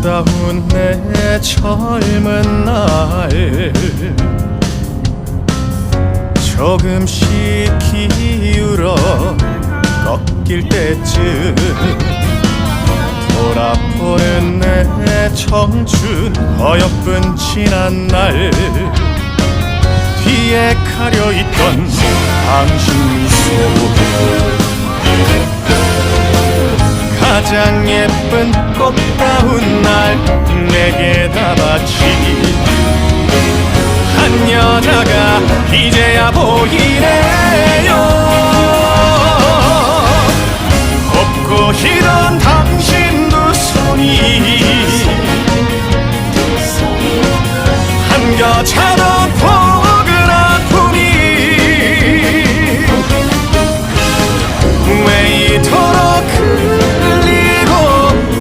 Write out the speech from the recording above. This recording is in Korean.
꽃다운 내 젊은 날. 조금씩 기울어 꺾일 때쯤 돌아보는 내 청춘 어여쁜 지난 날. 뒤에 가려있던 당신 미소 가장 예쁜 꽃 아름다운 날 내게 다 바치기 한 여자가 이제야 보이네요. 곱고 희던 당신 두 손이. 한여자